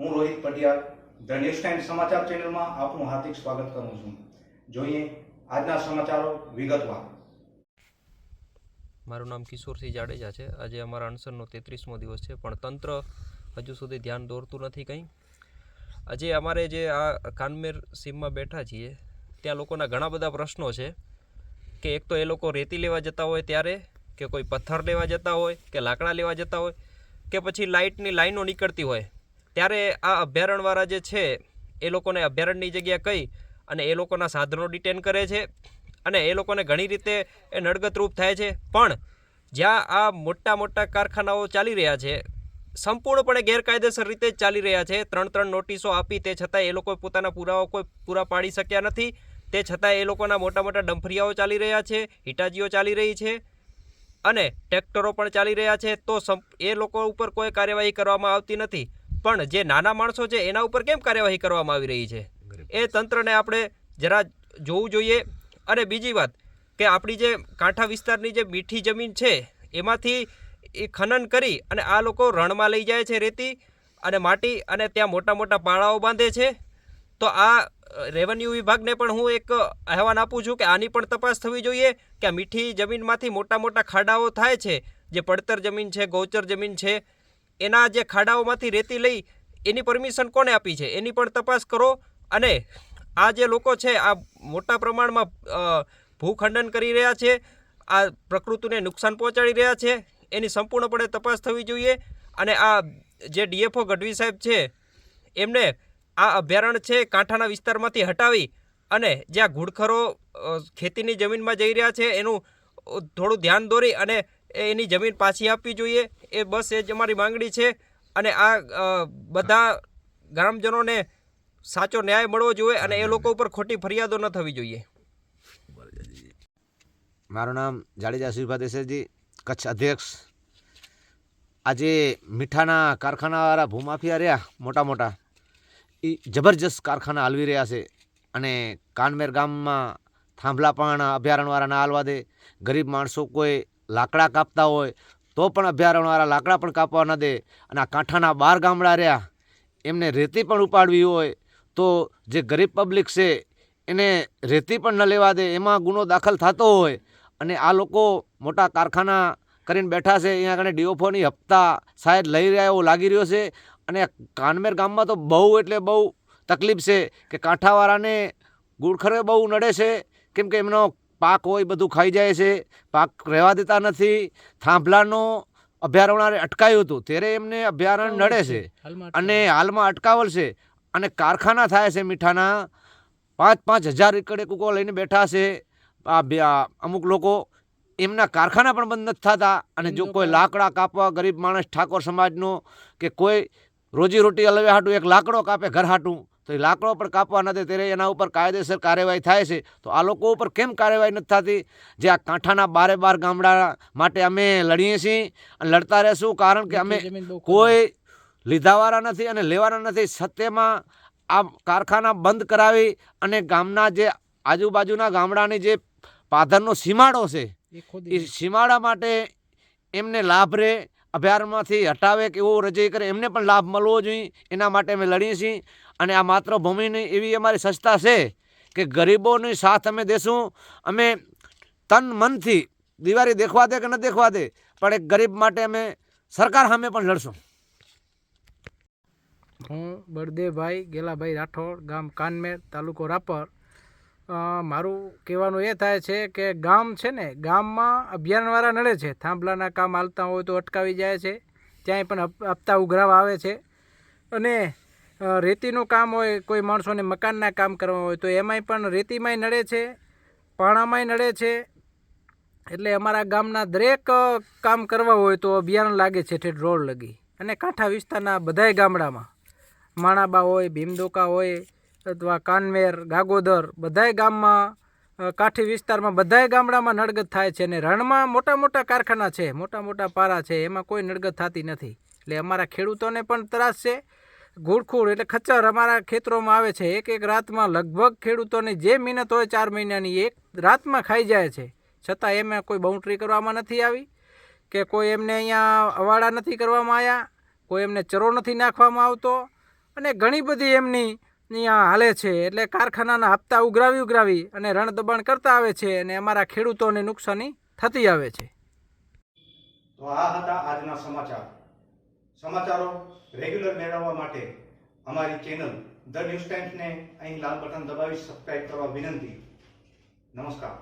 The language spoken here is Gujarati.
હું Rohit Patiyar the news time સમાચાર ચેનલમાં આપનું હાર્દિક સ્વાગત કરું છું. જોઈએ આજના સમાચારો વિગતવાર. મારું નામ કિશોરસિંહ જાડેજા છે. આજે અમારા અણસરનો તેત્રીસમો દિવસ છે, પણ તંત્ર હજુ સુધી ધ્યાન દોરતું નથી કંઈ. આજે અમારે જે આ કાનમેર સીમમાં બેઠા છીએ, ત્યાં લોકોના ઘણા બધા પ્રશ્નો છે કે એક તો એ લોકો રેતી લેવા જતા હોય ત્યારે, કે કોઈ પથ્થર લેવા જતા હોય, કે લાકડા લેવા જતા હોય, કે પછી લાઇટની લાઈનો નીકળતી હોય. ત્યારે આ અભયારણ્યવાળા જે છે, એ લોકોને અભયારણ્યની જગ્યા કહી અને એ લોકોના સાધનો ડિટેન કરે છે અને એ લોકોને ઘણી રીતે એ નડગતરૂપ થાય છે. પણ જ્યાં આ મોટા મોટા કારખાનાઓ ચાલી રહ્યા છે, સંપૂર્ણપણે ગેરકાયદેસર રીતે જ ચાલી રહ્યા છે. ત્રણ ત્રણ નોટિસો આપી તે છતાં એ લોકો પોતાના પુરાવા કોઈ પૂરા પાડી શક્યા નથી. તે છતાં એ લોકોના મોટા મોટા ડંફરિયાઓ ચાલી રહ્યા છે, હિટાજીઓ ચાલી રહી છે અને ટ્રેક્ટરો પણ ચાલી રહ્યા છે. તો એ લોકો ઉપર કોઈ કાર્યવાહી કરવામાં આવતી નથી. પણ જે નાના માણસો છે એના ઉપર કેમ કાર્યવાહી કરવામાં આવી રહી છે? એ તંત્રને આપણે જરા જોવું જોઈએ. અને બીજી વાત કે આપણી જે કાંઠા વિસ્તારની જે મીઠી જમીન છે એમાંથી એ ખનન કરી અને આ લોકો રણમાં લઈ જાય છે રેતી અને માટી અને ત્યાં મોટા મોટા પાળાઓ બાંધે છે. તો આ રેવન્યુ વિભાગને પણ હું એક અહેવાન આપું છું કે આની પણ તપાસ થવી જોઈએ કે આ મીઠી જમીનમાંથી મોટા મોટા ખાડાઓ થાય છે. જે પડતર જમીન છે ગૌચર જમીન છે એના જે ખાડાઓમાંથી રેતી લઈ એની પરમિશન કોને આપી છે? એની પણ તપાસ કરો અને આ જે લોકો છે, આ મોટા પ્રમાણમાં ભૂખંડન કરી રહ્યા છે, આ પ્રકૃતિને નુકસાન પહોંચાડી રહ્યા છે, એની સંપૂર્ણપણે તપાસ થવી જોઈએ અને આ જે ડીએફઓ ગઢવી સાહેબ છે, એમને આ અભયારણ્ય છે કાંઠાના વિસ્તારમાંથી હટાવી અને જ્યાં ઘૂડખરો ખેતીની જમીનમાં જઈ રહ્યા છે, એનું થોડું ધ્યાન દોરી અને એની જમીન પાછી આપવી જોઈએ. એ બસ એ જ અમારી માંગણી છે અને આ બધા ગ્રામજનોને સાચો ન્યાય મળવો જોઈએ અને એ લોકો ઉપર ખોટી ફરિયાદો ન થવી જોઈએ. મારું નામ જાડેજા શ્રીભા દેસાઈજી, કચ્છ અધ્યક્ષ. આજે મીઠાના કારખાનાવાળા ભૂમાફિયા રહ્યા, મોટા મોટા. એ જબરજસ્ત કારખાના હાલવી રહ્યા છે અને કાનમેર ગામમાં થાંભલા પણ અભયારણ્યવાળા હાલવા દે. ગરીબ માણસો કોઈ લાકડા કાપતા હોય તો પણ અભયારણ્યવાળા લાકડા પણ કાપવા ન દે અને આ કાંઠાના બાર ગામડા રહ્યા. એમને રેતી પણ ઉપાડવી હોય તો જે ગરીબ પબ્લિક છે એને રેતી પણ ન લેવા દે, એમાં ગુનો દાખલ થતો હોય. અને આ લોકો મોટા કારખાના કરીને બેઠા છે, અહીંયા આગળ ડીઓફોની હપ્તા શાયદ લઈ રહ્યા એવું લાગી રહ્યો છે. અને કાનમેર ગામમાં તો બહુ એટલે બહુ તકલીફ છે કે કાંઠાવાળાને ગુડખરે બહુ નડે છે. કેમ કે એમનો પાક હોય બધું ખાઈ જાય છે પાક રહેવા દેતા નથી. થાંભલાનો અભયારણ્ય અટકાયું હતું ત્યારે એમને અભયારણ્ય નડે છે. અને હાલમાં અટકાવલ છે. અને કારખાના થાય છે મીઠાના. પાંચ પાંચ હજાર એકડે કૂકો લઈને બેઠા છે. આ અમુક લોકો એમના કારખાના પણ બંધ નથી થતા. અને જો કોઈ લાકડા કાપવા ગરીબ માણસ ઠાકોર સમાજનો કે કોઈ રોજીરોટી હલવે હાટું એક લાકડો કાપે ઘર હાટું તો એ લાકડો પણ કાપવા નથી ત્યારે એના ઉપર કાયદેસર કાર્યવાહી થાય છે. તો આ લોકો ઉપર કેમ કાર્યવાહી નથી થતી? જે આ કાંઠાના બારે બાર ગામડા માટે અમે લડીએ છીએ અને લડતા રહેશું કારણ કે અમે કોઈ લીધાવાળા નથી અને લેવાના નથી. સત્યમાં આ કારખાના બંધ કરાવી અને ગામના જે આજુબાજુના ગામડાની જે પાધરનો સીમાડો છે એ સીમાડા માટે એમને લાભ રહે અભયારણ્યમાંથી હટાવે કે એવો રજૂ કરે, એમને પણ લાભ મળવો જોઈએ. એના માટે અમે લડીએ છીએ. અને આ માતૃભૂમિની એવી અમારી સંસ્થા છે કે ગરીબોની સાથ અમે દેશું. અમે તન મનથી દિવાળી દેખવા દે કે ન દેખવા દે, પણ એક ગરીબ માટે અમે સરકાર સામે પણ લડશું. હું બળદેવભાઈ ગેલાભાઈ રાઠોડ, ગામ કાનમેર, તાલુકો રાપર. મારું કહેવાનું એ થાય છે કે ગામ છે ને, ગામમાં અભિયાનવાળા નડે છે. થાંભલાના કામ હાલતા હોય તો અટકાવી જાય છે. ત્યાંય પણ હપ- હપ્તા ઉઘરાવા આવે છે. અને રેતીનું કામ હોય, કોઈ માણસોને મકાનના કામ કરવા હોય તો એમાંય પણ રેતીમાંય નડે છે, પાણામાંય નડે છે. એટલે અમારા ગામના દરેક કામ કરવા હોય તો અભિયાન લાગે છે ઠેઠ રોડ લગી. અને કાંઠા વિસ્તારના બધાય ગામડામાં. માણાબા હોય ભીમદોકા હોય અથવા કાનમેર, ગાગોદર બધાય ગામમાં કાઠી વિસ્તારમાં બધાય ગામડામાં નડગત થાય છે અને રણમાં મોટા મોટા કારખાના છે, મોટા મોટા પારા છે, એમાં કોઈ નડગત થતી નથી. એટલે અમારા ખેડૂતોને પણ ત્રાસ છે. ઘૂડખૂડ એટલે ખચ્ચર અમારા ખેતરોમાં આવે છે. એક એક રાતમાં લગભગ ખેડૂતોની જે મહેનત હોય ચાર મહિનાની એક રાતમાં ખાઈ જાય છે. છતાં એમાં કોઈ બાઉન્ડ્રી કરવામાં નથી આવી કે કોઈ એમને અહીંયા અવાડા નથી કરવામાં આવ્યા, કોઈ એમને ચરો નથી નાખવામાં આવતો અને ઘણી બધી એમની અહીંયા હાલે છે, એટલે કારખાનાના હપ્તા ઉઘરાવી ઉઘરાવી અને રણ દબાણ કરતા આવે છે અને અમારા ખેડૂતોને નુકસાની થતી આવે છે. તો આ હતા આજના સમાચાર. સમાચારો રેગ્યુલર મેળવવા માટે અમારી ચેનલ ધ ન્યૂઝ ટાઈમ્સને અહીં લાલ બટન દબાવી સબસ્ક્રાઇબ કરવા વિનંતી. નમસ્કાર.